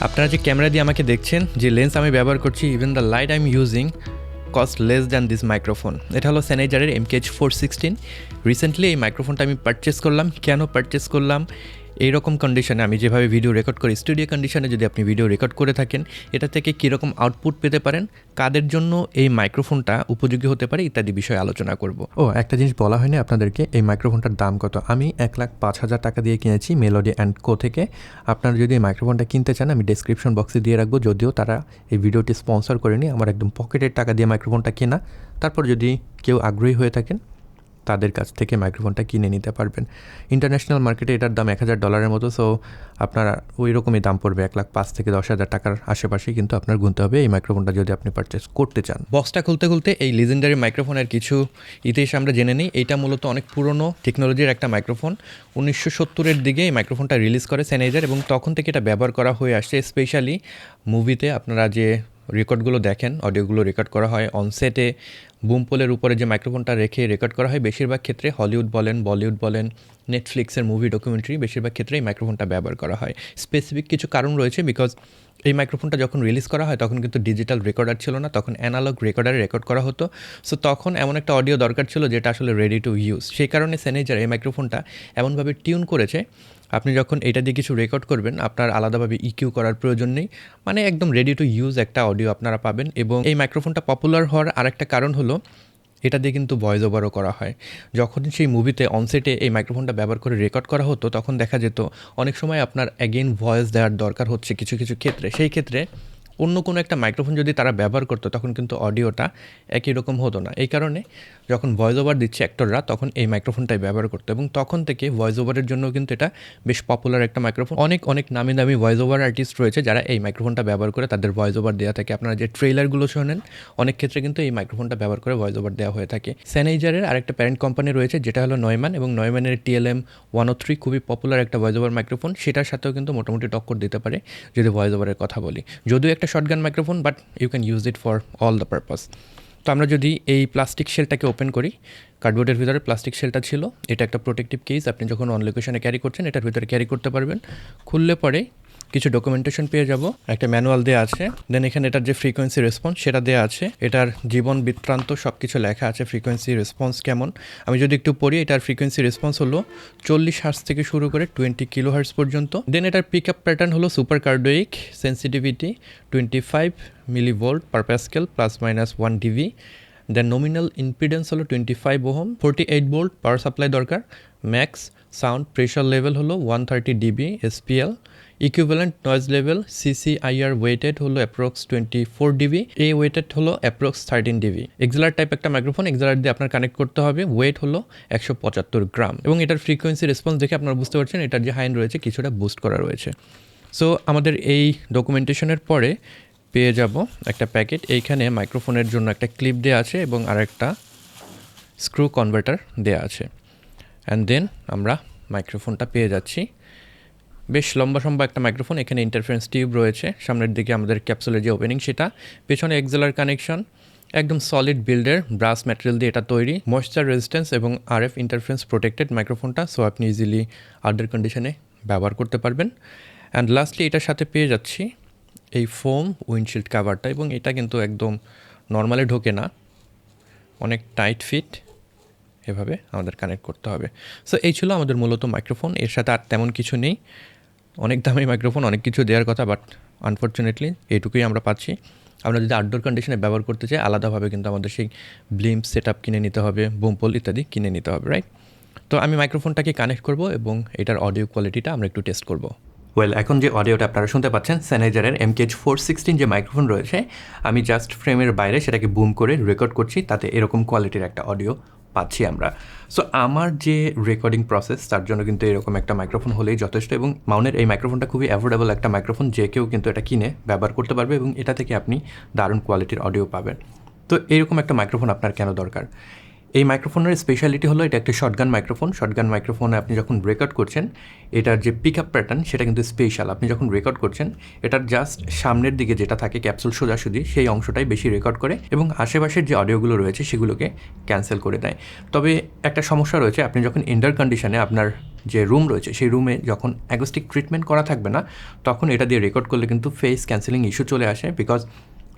আপনারা যে ক্যামেরা দিয়ে আমাকে দেখছেন, যে লেন্স আমি ব্যবহার করছি even the light I am using cost less than this microphone এটা হলো স্যানেজারের M KH four sixteen recently এই মাইক্রোফোনটা আমি পারচেস করলাম। কেন পারচেস করলাম? এইরকম কন্ডিশনে আমি যেভাবে ভিডিও রেকর্ড করি স্টুডিও কন্ডিশনে যদি আপনি ভিডিও রেকর্ড করে থাকেন, এটা থেকে কীরকম আউটপুট পেতে পারেন, কাদের জন্য এই মাইক্রোফোনটা উপযোগী হতে পারে ইত্যাদি বিষয়ে আলোচনা করব। ও, একটা জিনিস বলা হয়নি আপনাদেরকে, এই মাইক্রোফোনটার দাম কত? আমি এক লাখ পাঁচ হাজার টাকা দিয়ে কিনেছি মেলোডি অ্যান্ড কো থেকে। আপনারা যদি এই মাইক্রোফোনটা কিনতে চান, আমি ডেসক্রিপশন বক্সে দিয়ে রাখব, যদিও তারা এই ভিডিওটি স্পন্সর করেনি, আমার একদম পকেটের টাকা দিয়ে মাইক্রোফোনটা কেনা। তারপর যদি কেউ আগ্রহী হয়ে থাকেন তাদের কাছ থেকে মাইক্রোফোনটা কিনে নিতে পারবেন। ইন্টারন্যাশনাল মার্কেটে এটার দাম এক হাজার ডলারের মতো সো আপনার ওই রকমই দাম পড়বে, এক লাখ পাঁচ থেকে দশ হাজার টাকার আশেপাশেই কিন্তু আপনার গুনতে হবে। এই মাইক্রোফোনটা যদি আপনি পারচেস করতে চান। বক্সটা খুলতে খুলতে এই লিজেন্ডারি মাইক্রোফোনের কিছু ইতিহাস আমরা জেনে নিই। এটা মূলত অনেক পুরনো টেকনোলজির একটা মাইক্রোফোন উনিশশো সত্তরের দিকে এই মাইক্রোফোনটা রিলিজ করে স্যানেজার এবং তখন থেকে এটা ব্যবহার করা হয়ে আসছে। স্পেশালি মুভিতে আপনারা যে রেকর্ডগুলো দেখেন, অডিওগুলো রেকর্ড করা হয়। অনসেটে বুমপোলের উপরে যে মাইক্রোফোনটা রেখে রেকর্ড করা হয়, বেশিরভাগ ক্ষেত্রে হলিউড বলেন বলিউড বলেন নেটফ্লিক্সের মুভি ডকুমেন্টারি বেশিরভাগ ক্ষেত্রে এই মাইক্রোফোনটা ব্যবহার করা হয়। স্পেসিফিক কিছু কারণ রয়েছে বিকজ এই মাইক্রোফোনটা যখন রিলিজ করা হয়, তখন কিন্তু ডিজিটাল রেকর্ডার ছিল না, তখন অ্যানালগ রেকর্ডারে রেকর্ড করা হতো। সো তখন এমন একটা অডিও দরকার ছিল যেটা আসলে রেডি টু ইউজ সেই কারণে সেনেজার এই মাইক্রোফোনটা এমনভাবে টিউন করেছে আপনি যখন এটা দিয়ে কিছু রেকর্ড করবেন, আপনার আলাদাভাবে ইকিউ করার প্রয়োজন নেই। মানে একদম রেডি টু ইউজ একটা অডিও আপনারা পাবেন এবং এই মাইক্রোফোনটা পপুলার হওয়ার আরেকটা কারণ হলো, এটা দিয়ে কিন্তু ভয়েস ওভারও করা হয়। যখন সেই মুভিতে অনসেটে এই মাইক্রোফোনটা ব্যবহার করে রেকর্ড করা হতো, তখন দেখা যেত অনেক সময় আপনার অ্যাগেন ভয়েস দেওয়ার দরকার হচ্ছে কিছু কিছু ক্ষেত্রে। সেই ক্ষেত্রে অন্য কোনো একটা মাইক্রোফোন যদি তারা ব্যবহার করতো, তখন কিন্তু অডিওটা একই রকম হতো না। এই কারণে যখন ভয়েস ওভার দিচ্ছে অ্যাক্টররা তখন এই মাইক্রোফোনটাই ব্যবহার করতো এবং তখন থেকে ভয়েস ওভারের জন্য কিন্তু এটা বেশ পপুলার একটা মাইক্রোফোন অনেক অনেক নামি দামি ভয়েস ওভার আর্টিস্ট রয়েছে যারা এই মাইক্রোফোনটা ব্যবহার করে তাদের ভয়েস ওভার দেওয়া থাকে। আপনারা যে ট্রেলারগুলো শোনেন, অনেক ক্ষেত্রে কিন্তু এই মাইক্রোফোনটা ব্যবহার করে ভয়েস ওভার দেওয়া হয়ে থাকে। স্যানেজারের আরেকটা প্যারেন্ট কোম্পানি রয়েছে, যেটা হলো নয়মান এবং নয়মানের টিএলএম ওয়ান ও থ্রি খুবই পপুলার একটা ভয়েস ওভার মাইক্রোফোন সেটার সাথেও কিন্তু মোটামুটি টক্কর দিতে পারে যদি ভয়েস ওভারের কথা বলি। যদিও একটা shotgun microphone but you can use it for all the purpose তো আমরা যদি এই প্লাস্টিক শেলটাকে ওপেন করি কার্ডবোর্ডের ভিতরে প্লাস্টিক শেলটা ছিল, এটা একটা প্রোটেক্টিভ কেস আপনি যখন অন লোকেশনে ক্যারি করছেন, এটার ভিতরে ক্যারি করতে পারবেন। খুললে পরে কিছু ডকুমেন্টেশন পেয়ে যাব। একটা ম্যানুয়াল দেওয়া আছে। দেন এখানে এটার যে ফ্রিকোয়েন্সি রেসপন্স সেটা দেওয়া আছে। এটার জীবন বৃত্তান্ত সব কিছু লেখা আছে ফ্রিকোয়েন্সি রেসপন্স কেমন। আমি যদি একটু পড়ি, এটার ফ্রিকোয়েন্সি রেসপন্স হলো চল্লিশ হার্স থেকে শুরু করে টোয়েন্টি কিলো হার্স পর্যন্ত। দেন এটার পিক আপ প্যাটার্ন হলো super cardioid sensitivity twenty five milli volt per pascal plus minus one dB then nominal impedance হলো twenty five ohm forty eight volt power supply দরকার max sound pressure level হলো one thirty dB SPL equivalent noise level CCIR weighted হলো approx twenty four dB A weighted হলো approx thirteen dB XLR type একটা microphone XLR দিয়ে আপনার connect করতে হবে wait হলো একশো পঁচাত্তর গ্রাম। এবং এটার ফ্রিকোয়েন্সি রেসপন্স দেখে আপনারা বুঝতে পারছেন, এটার যে হাইন রয়েছে, কিছুটা বুস্ট করা রয়েছে। সো আমাদের এই ডকুমেন্টেশনের পরে পেয়ে যাব একটা প্যাকেট। এইখানে মাইক্রোফোনের জন্য একটা ক্লিপ দেওয়া আছে এবং আরেকটা স্ক্রু কনভার্টার দেওয়া আছে। অ্যান্ড দেন আমরা মাইক্রোফোনটা পেয়ে যাচ্ছি। বেশ লম্বা সম্বা একটা মাইক্রোফোন। এখানে ইন্টারফারেন্স টিউব রয়েছে। সামনের দিকে আমাদের ক্যাপসুলের যে ওপেনিং সেটা। পেছনে এক্সেলার কানেকশন একদম সলিড বিল্ডের ব্রাস ম্যাটেরিয়াল দিয়ে এটা তৈরি। ময়েশ্চার রেজিস্ট্যান্স এবং আরএফ ইন্টারফারেন্স প্রোটেক্টেড মাইক্রোফোনটা। সো আপনি ইজিলি আউটডোর কন্ডিশনে ব্যবহার করতে পারবেন। অ্যান্ড লাস্টলি এটার সাথে পেয়ে যাচ্ছি এই ফোম উইন্ডশিল্ড কাভারটা এবং এটা কিন্তু একদম নর্মালি ঢোকে না। অনেক টাইট ফিট এভাবে আমাদের কানেক্ট করতে হবে। সো এই ছিল আমাদের মূলত মাইক্রোফোন এর সাথে আর তেমন কিছু নেই। অনেক দামি মাইক্রোফোন অনেক কিছু দেওয়ার কথা বাট আনফর্চুনেটলি এইটুকুই আমরা পাচ্ছি। আমরা যদি আউটডোর কন্ডিশনে ব্যবহার করতে চাই, আলাদাভাবে কিন্তু আমাদের সেই ব্লিম সেট আপ কিনে নিতে হবে বোমপোল ইত্যাদি কিনে নিতে হবে রাইট তো আমি মাইক্রোফোনটাকে কানেক্ট করব এবং এটার অডিও কোয়ালিটিটা আমরা একটু টেস্ট করব। ওয়েল এখন যে অডিওটা আপনারা শুনতে পাচ্ছেন স্যানেজারের এমকেএচ ফোর সিক্সটিন যে মাইক্রোফোন রয়েছে, আমি জাস্ট ফ্রেমের বাইরে সেটাকে বুম করে রেকর্ড করছি, তাতে এরকম কোয়ালিটির একটা অডিও পাচ্ছি আমরা। সো আমার যে রেকর্ডিং প্রসেস তার জন্য কিন্তু এরকম একটা মাইক্রোফোন হলেই যথেষ্ট এবং মাউনের এই মাইক্রোফোনটা খুবই অ্যাফোর্ডেবল একটা মাইক্রোফোন যে কেউ কিন্তু এটা কিনে ব্যবহার করতে পারবে এবং এটা থেকে আপনি দারুণ কোয়ালিটির অডিও পাবেন। তো এরকম একটা মাইক্রোফোন আপনার কেন দরকার? এই মাইক্রোফোনের স্পেশালিটি হলো এটা একটা শর্টগান মাইক্রোফোন শর্টগান মাইক্রোফোনে আপনি যখন রেকর্ড করছেন, এটার যে পিক আপ প্যাটার্ন সেটা কিন্তু স্পেশাল আপনি যখন রেকর্ড করছেন, এটার জাস্ট সামনের দিকে যেটা থাকে ক্যাপসুল সোজাসুজি, সেই অংশটাই বেশি রেকর্ড করে এবং আশেপাশের যে অডিওগুলো রয়েছে, সেগুলোকে ক্যান্সেল করে দেয়। তবে একটা সমস্যা রয়েছে, আপনি যখন ইন্ডার কন্ডিশনে আপনার যে রুম রয়েছে, সেই রুমে যখন অ্যাগোস্টিক ট্রিটমেন্ট করা থাকবে না, তখন এটা দিয়ে রেকর্ড করলে কিন্তু ফেস ক্যান্সেলিং ইস্যু চলে আসে বিকজ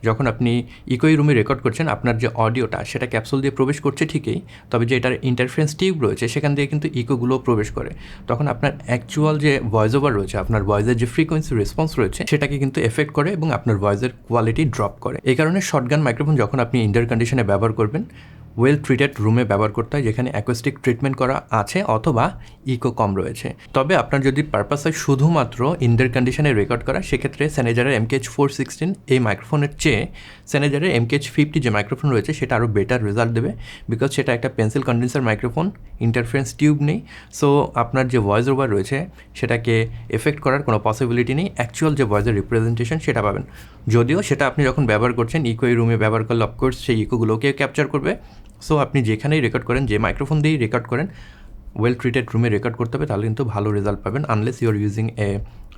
যখন আপনি ইকোই রুমে রেকর্ড করছেন, আপনার যে অডিওটা সেটা ক্যাপসুল দিয়ে প্রবেশ করছে ঠিকই, তবে যে এটার ইন্টারফারেন্স টিউব রয়েছে, সেখান দিয়ে কিন্তু ইকোগুলো প্রবেশ করে। তখন আপনার অ্যাকচুয়াল যে ভয়েস ওভার রয়েছে, আপনার ভয়েসের যে ফ্রিকোয়েন্সি রেসপন্স রয়েছে, সেটাকে কিন্তু এফেক্ট করে এবং আপনার ভয়েসের কোয়ালিটি ড্রপ করে। এই কারণে শর্টগান মাইক্রোফোন যখন আপনি ইন্ডার কন্ডিশনে ব্যবহার করবেন ওয়েল ট্রিটেড রুমে ব্যবহার করতে হয়, যেখানে অ্যাকোস্টিক ট্রিটমেন্ট করা আছে অথবা ইকো কম রয়েছে। তবে আপনার যদি পারপাস হয় শুধুমাত্র ইনডোর কন্ডিশনে রেকর্ড করা, সেক্ষেত্রে স্যানেজারের এমকেএচ ফোর সিক্সটিন এই মাইক্রোফোনের চেয়ে স্যানেজারের এমকেএচ ফিফটি যে মাইক্রোফোন রয়েছে, সেটা আরও বেটার রেজাল্ট দেবে। বিকজ সেটা একটা pencil condenser microphone interference tube নেই। সো আপনার যে ভয়েস ওভার রয়েছে, সেটাকে এফেক্ট করার কোনো পসিবিলিটি নেই। অ্যাকচুয়াল যে ভয়েসের রিপ্রেজেন্টেশন সেটা পাবেন। যদিও সেটা আপনি যখন ব্যবহার করছেন ইকোই রুমে ব্যবহার করলে অফকোর্স সেই ইকোগুলোকে ক্যাপচার করবে। সো আপনি যেখানেই রেকর্ড করেন, যে মাইক্রোফোন দিয়েই রেকর্ড করেন ওয়েল ট্রিটেড রুমে রেকর্ড করতে হবে, তাহলে কিন্তু ভালো রেজাল্ট পাবেন unless you are using a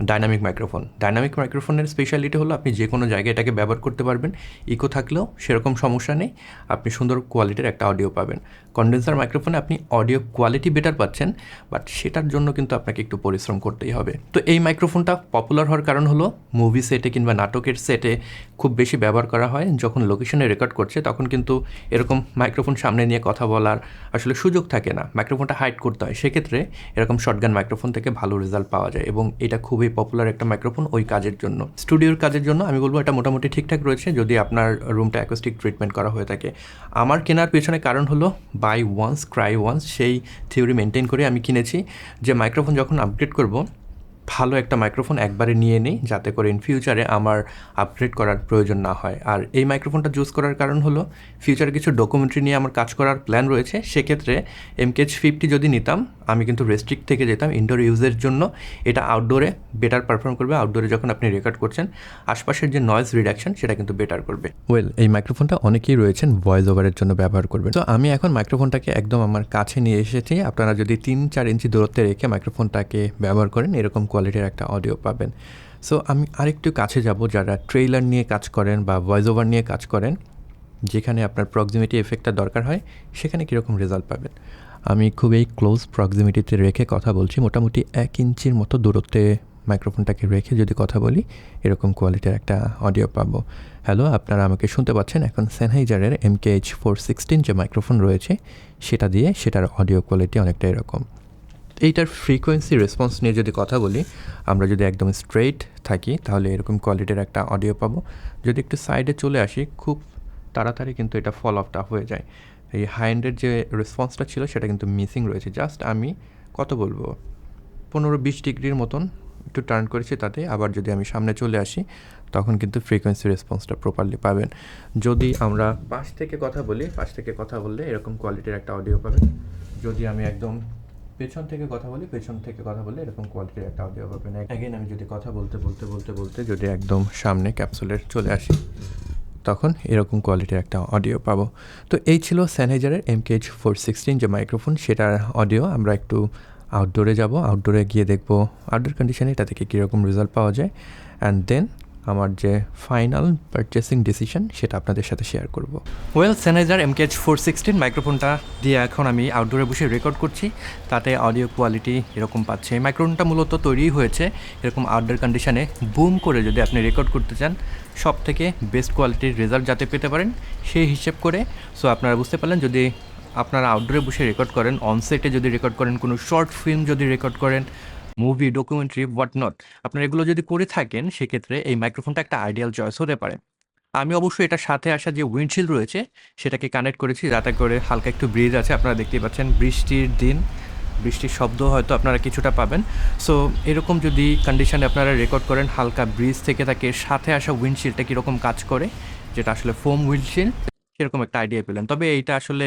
dynamic microphone. Dynamic মাইক্রোফোনের স্পেশালিটি হলো আপনি যে কোনো জায়গায় এটাকে ব্যবহার করতে পারবেন। ইকো থাকলেও সেরকম সমস্যা নেই। আপনি সুন্দর কোয়ালিটির একটা অডিও পাবেন। কন্ডেন্সার মাইক্রোফোনে আপনি অডিও কোয়ালিটি বেটার পাচ্ছেন বাট সেটার জন্য কিন্তু আপনাকে একটু পরিশ্রম করতেই হবে। তো এই মাইক্রোফোনটা পপুলার হওয়ার কারণ হলো মুভি সেটে কিংবা নাটকের সেটে খুব বেশি ব্যবহার করা হয়। যখন লোকেশনে রেকর্ড করছে, তখন কিন্তু এরকম মাইক্রোফোন সামনে নিয়ে কথা বলার আসলে সুযোগ থাকে না। মাইক্রোফোনটা হাইড করতে হয়। সেক্ষেত্রে এরকম শর্টগান মাইক্রোফোন থেকে ভালো রেজাল্ট পাওয়া যায় এবং এটা খুবই পপুলার একটা মাইক্রোফোন ওই কাজের জন্য। স্টুডিওর কাজের জন্য আমি বলব এটা মোটামুটি ঠিকঠাক রয়েছে যদি আপনার রুমটা অ্যাকোস্টিক ট্রিটমেন্ট করা হয়ে থাকে। আমার কেনার পেছনে কারণ হলো বাই ওয়ান্স ক্রাই ওয়ান্স সেই থিওরি মেনটেন করে আমি কিনেছি। যে মাইক্রোফোন যখন আপগ্রেড করব ভালো একটা মাইক্রোফোন একবারে নিয়ে নিই, যাতে করে ইন ফিউচারে আমার আপগ্রেড করার প্রয়োজন না হয়। আর এই মাইক্রোফোনটা চুজ করার কারণ হলো ফিউচারে কিছু ডকুমেন্টারি নিয়ে আমার কাজ করার প্ল্যান রয়েছে, সেক্ষেত্রে এমকেএচ ফিফটি যদি নিতাম, আমি কিন্তু রেস্ট্রিক্ট থেকে যেতাম ইনডোর ইউজের জন্য। এটা আউটডোরে বেটার পারফর্ম করবে। আউটডোরে যখন আপনি রেকর্ড করছেন, আশপাশের যে নয়েজ রিডাকশন সেটা কিন্তু বেটার করবে। ওয়েল এই মাইক্রোফোনটা অনেকেই রয়েছেন ভয়েস ওভারের জন্য ব্যবহার করবেন। তো আমি এখন মাইক্রোফোনটাকে একদম আমার কাছে নিয়ে এসেছি। আপনারা যদি তিন চার ইঞ্চি দূরত্বে রেখে মাইক্রোফোনটাকে ব্যবহার করেন, এরকম কোয়ালিটির একটা অডিও পাবেন। সো আমি আরেকটু কাছে যাব, যারা ট্রেইলার নিয়ে কাজ করেন বা ভয়েস ওভার নিয়ে কাজ করেন, যেখানে আপনার প্রক্সিমিটি এফেক্টটা দরকার হয়, সেখানে কীরকম রেজাল্ট পাবেন। আমি খুবই ক্লোজ প্রক্সিমিটিতে রেখে কথা বলছি, মোটামুটি এক ইঞ্চির মতো দূরত্বে মাইক্রোফোনটাকে রেখে যদি কথা বলি, এরকম কোয়ালিটির একটা অডিও পাবো। হ্যালো আপনারা আমাকে শুনতে পাচ্ছেন? এখন সেনহাইজারের M K H four sixteen যে মাইক্রোফোন রয়েছে, সেটা দিয়ে সেটার অডিও কোয়ালিটি অনেকটা এরকম। এইটার ফ্রিকোয়েন্সি রেসপন্স নিয়ে যদি কথা বলি, আমরা যদি একদম স্ট্রেইট থাকি, তাহলে এরকম কোয়ালিটির একটা অডিও পাবো। যদি একটু সাইডে চলে আসি, খুব তাড়াতাড়ি কিন্তু এটা ফল অফটা হয়ে যায়। এই হাই এন্ডের যে রেসপন্সটা ছিল, সেটা কিন্তু মিসিং রয়েছে। জাস্ট আমি কত বলব? পনেরো বিশ ডিগ্রির মতন একটু টার্ন করেছি তাতে। আবার যদি আমি সামনে চলে আসি, তখন কিন্তু ফ্রিকোয়েন্সি রেসপন্সটা প্রপারলি পাবেন। যদি আমরা পাশ থেকে কথা বলি, পাশ থেকে কথা বললে এরকম কোয়ালিটির একটা অডিও পাবেন। যদি আমি একদম পেছন থেকে কথা বলি, পেছন থেকে কথা বললে এরকম কোয়ালিটির একটা অডিও পাবেন। অ্যাগেন আমি যদি কথা বলতে বলতে বলতে বলতে যদি একদম সামনে ক্যাপসুলের চলে আসি, তখন এরকম কোয়ালিটির একটা অডিও পাবো। তো এই ছিল স্যানেজারের এম কেজ ফোর সিক্সটিন যে মাইক্রোফোন সেটার অডিও আমরা একটু আউটডোরে যাব আউটডোরে গিয়ে দেখব আউটডোর কন্ডিশনে এটা থেকে কীরকম রেজাল্ট পাওয়া যায়। অ্যান্ড দেন আমার যে ফাইনাল পারচেসিং ডিসিশন সেটা আপনাদের সাথে শেয়ার করব। Well Sennheiser M KH four sixteen মাইক্রোফোনটা দিয়ে এখন আমি আউটডোরে বসে রেকর্ড করছি। তাতে অডিও কোয়ালিটি এরকম পাচ্ছে। এই মাইক্রোফোনটা মূলত তৈরি হয়েছে এরকম আউটডোর কন্ডিশনে বুম করে যদি আপনি রেকর্ড করতে চান সব থেকে বেস্ট কোয়ালিটির রেজাল্ট যাতে পেতে পারেন, সেই হিসেব করে। সো আপনারা বুঝতে পারলেন, যদি আপনারা আউটডোরে বসে রেকর্ড করেন অনসেটে যদি রেকর্ড করেন, কোনো শর্ট ফিল্ম যদি রেকর্ড করেন মুভি ডকুমেন্টারি হোয়াট নট আপনারা এগুলো যদি করে থাকেন, সেক্ষেত্রে এই মাইক্রোফোনটা একটা আইডিয়াল চয়েস হতে পারে। আমি অবশ্যই এটার সাথে আসা যে উইন্ডশিল্ড রয়েছে, সেটাকে কানেক্ট করেছি, যাতে করে হালকা একটু ব্রিজ আছে, আপনারা দেখতেই পাচ্ছেন বৃষ্টির দিন। বৃষ্টির শব্দ হয়তো আপনারা কিছুটা পাবেন। সো এরকম যদি কন্ডিশনে আপনারা রেকর্ড করেন, হালকা ব্রিজ থেকে তাকে সাথে আসা উইন্ডশিল্ডটা কীরকম কাজ করে, যেটা আসলে ফোম উইন্ডশিল্ড সেরকম একটা আইডিয়া পেলেন। তবে এইটা আসলে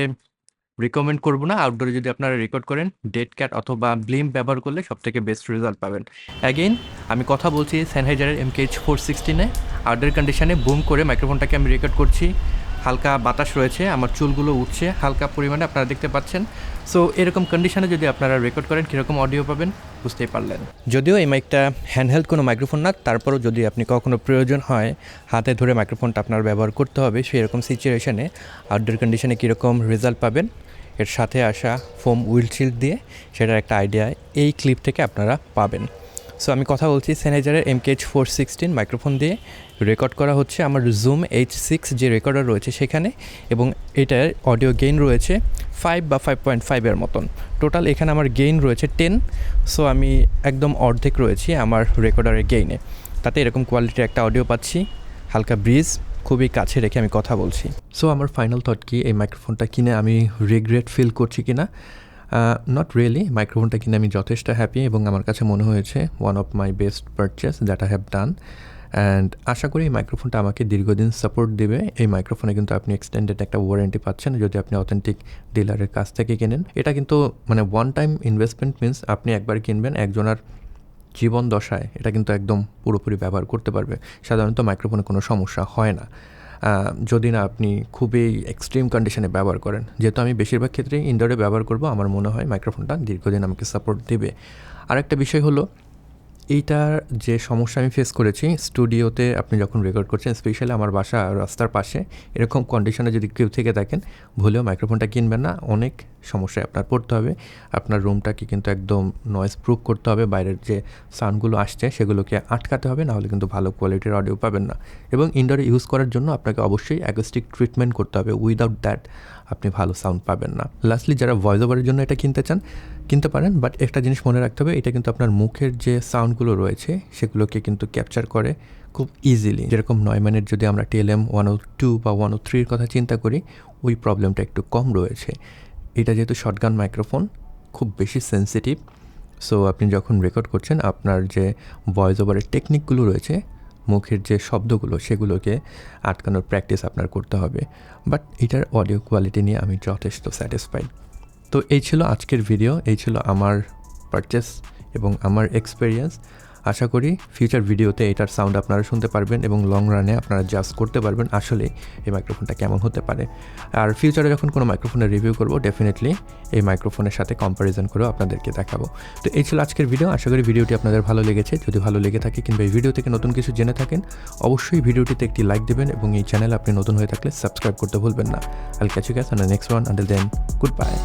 রিকমেন্ড করব না। আউটডোরে যদি আপনারা রেকর্ড করেন ডেড ক্যাট অথবা ব্লিম ব্যবহার করলে সব থেকে বেস্ট রেজাল্ট পাবেন। অ্যাগেইন আমি কথা বলছি স্যানহাইজারের এম কেএইচ ফোর সিক্সটিনে আউটডোর কন্ডিশনে বুম করে মাইক্রোফোনটাকে আমি রেকর্ড করছি। হালকা বাতাস রয়েছে, আমার চুলগুলো উঠছে, হালকা পরিমাণে আপনারা দেখতে পাচ্ছেন। সো এরকম কন্ডিশনে যদি আপনারা রেকর্ড করেন, কীরকম অডিও পাবেন, বুঝতেই পারলেন। যদিও এই মাইকটা হ্যান্ডহেল্ড কোনো মাইক্রোফোন না, তারপরও যদি আপনি কখনো প্রয়োজন হয়, হাতে ধরে মাইক্রোফোনটা আপনার ব্যবহার করতে হবে, সেরকম সিচুয়েশানে আউটডোর কন্ডিশনে কীরকম রেজাল্ট পাবেন, এর সাথে আসা ফোম উইলশিল্ড দিয়ে, সেটার একটা আইডিয়া এই ক্লিপ থেকে আপনারা পাবেন। সো আমি কথা বলছি স্যানেজারের এমকেএইচ ফোর সিক্সটিন মাইক্রোফোন দিয়ে। রেকর্ড করা হচ্ছে আমার জুম এইচ সিক্স যে রেকর্ডার রয়েছে সেখানে এবং এটার অডিও গেইন রয়েছে ফাইভ বা ফাইভ পয়েন্ট ফাইভের মতন। টোটাল এখানে আমার গেইন রয়েছে টেন সো আমি একদম অর্ধেক রয়েছি আমার রেকর্ডারের গেইনে তাতে এরকম কোয়ালিটির একটা অডিও পাচ্ছি। হালকা ব্রিজ খুবই কাছে রেখে আমি কথা বলছি। সো আমার ফাইনাল থট কি? এই মাইক্রোফোনটা কিনে আমি রিগ্রেট ফিল করছি কি না নট রিয়েলি মাইক্রোফোনটা কিনে আমি যথেষ্ট হ্যাপি এবং আমার কাছে মনে হয়েছে one of my best purchase that I have done and আশা করি এই মাইক্রোফোনটা আমাকে দীর্ঘদিন সাপোর্ট দেবে। এই মাইক্রোফোনে কিন্তু আপনি এক্সটেন্ডেড একটা ওয়ারেন্টি পাচ্ছেন, যদি আপনি অথেন্টিক ডিলারের কাছ থেকে কেনেন। এটা কিন্তু মানে ওয়ান টাইম ইনভেস্টমেন্ট মিনস আপনি একবার কিনবেন একজনের জীবন দশায়। এটা কিন্তু একদম পুরোপুরি ব্যবহার করতে পারবে। সাধারণত মাইক্রোফোনে কোনো সমস্যা হয় না। যদি না আপনি খুবই এক্সট্রিম কন্ডিশনে ব্যবহার করেন, যেহেতু আমি বেশিরভাগ ক্ষেত্রেই ইনডোরে ব্যবহার করব, আমার মনে হয় মাইক্রোফোনটা দীর্ঘদিন আমাকে সাপোর্ট দেবে। আরেকটা বিষয় হলো এইটার যে সমস্যা আমি ফেস করেছি স্টুডিওতে আপনি যখন রেকর্ড করছেন স্পেশালি আমার বাসা রাস্তার পাশে, এরকম কন্ডিশনে যদি কেউ থেকে থাকেন, ভুলেও মাইক্রোফোনটা কিনবেন না। অনেক সমস্যায় আপনার পড়তে হবে। আপনার রুমটাকে কিন্তু একদম নয়েজ প্রুফ করতে হবে। বাইরের যে সাউন্ডগুলো আসছে, সেগুলোকে আটকাতে হবে, নাহলে কিন্তু ভালো কোয়ালিটির অডিও পাবেন না। এবং ইনডোরে ইউজ করার জন্য আপনাকে অবশ্যই অ্যাকোস্টিক ট্রিটমেন্ট করতে হবে। উইদাউট দ্যাট আপনি ভালো সাউন্ড পাবেন না। লাস্টলি যারা ভয়েস ওভারের জন্য এটা কিনতে চান, কিনতে পারেন বাট একটা জিনিস মনে রাখতে হবে, এটা কিন্তু আপনার মুখের যে সাউন্ডগুলো রয়েছে, সেগুলোকে কিন্তু ক্যাপচার করে খুব ইজিলি যেরকম নয় মিনিট যদি আমরা টিএলএম ওয়ান ও টু বা ওয়ান ও থ্রির কথা চিন্তা করি, ওই প্রবলেমটা একটু কম রয়েছে। এটা যেহেতু শর্টগান মাইক্রোফোন খুব বেশি সেন্সিটিভ সো আপনি যখন রেকর্ড করছেন, আপনার যে ভয়েস ওভারের টেকনিকগুলো রয়েছে মুখের যে শব্দগুলো সেগুলোকে আটকানোর প্র্যাকটিস আপনার করতে হবে। বাট এটার অডিও কোয়ালিটি নিয়ে আমি যথেষ্ট স্যাটিসফাইড তো এই ছিল আজকের ভিডিও এই ছিল আমার পারচেস এবং আমার এক্সপিরিয়েন্স আশা করি ফিউচার ভিডিওতে এটার সাউন্ড আপনারা শুনতে পারবেন এবং লং রানে আপনারা জাস্ট করতে পারবেন আসলে এই মাইক্রোফোনটা কেমন হতে পারে। আর ফিউচারে যখন কোনো মাইক্রোফোনের রিভিউ করব ডেফিনেটলি এই মাইক্রোফোনের সাথে কম্প্যারিজন করেও আপনাদেরকে দেখাবো। তো এই ছিল আজকের ভিডিও আশা করি ভিডিওটি আপনাদের ভালো লেগেছে। যদি ভালো লেগে থাকে কিংবা এই ভিডিও থেকে নতুন কিছু জেনে থাকেন, অবশ্যই ভিডিওটিতে একটি লাইক দেবেন এবং এই চ্যানেল আপনি নতুন হয়ে থাকলে সাবস্ক্রাইব করতে ভুলবেন না। I'll catch guys on next one until then goodbye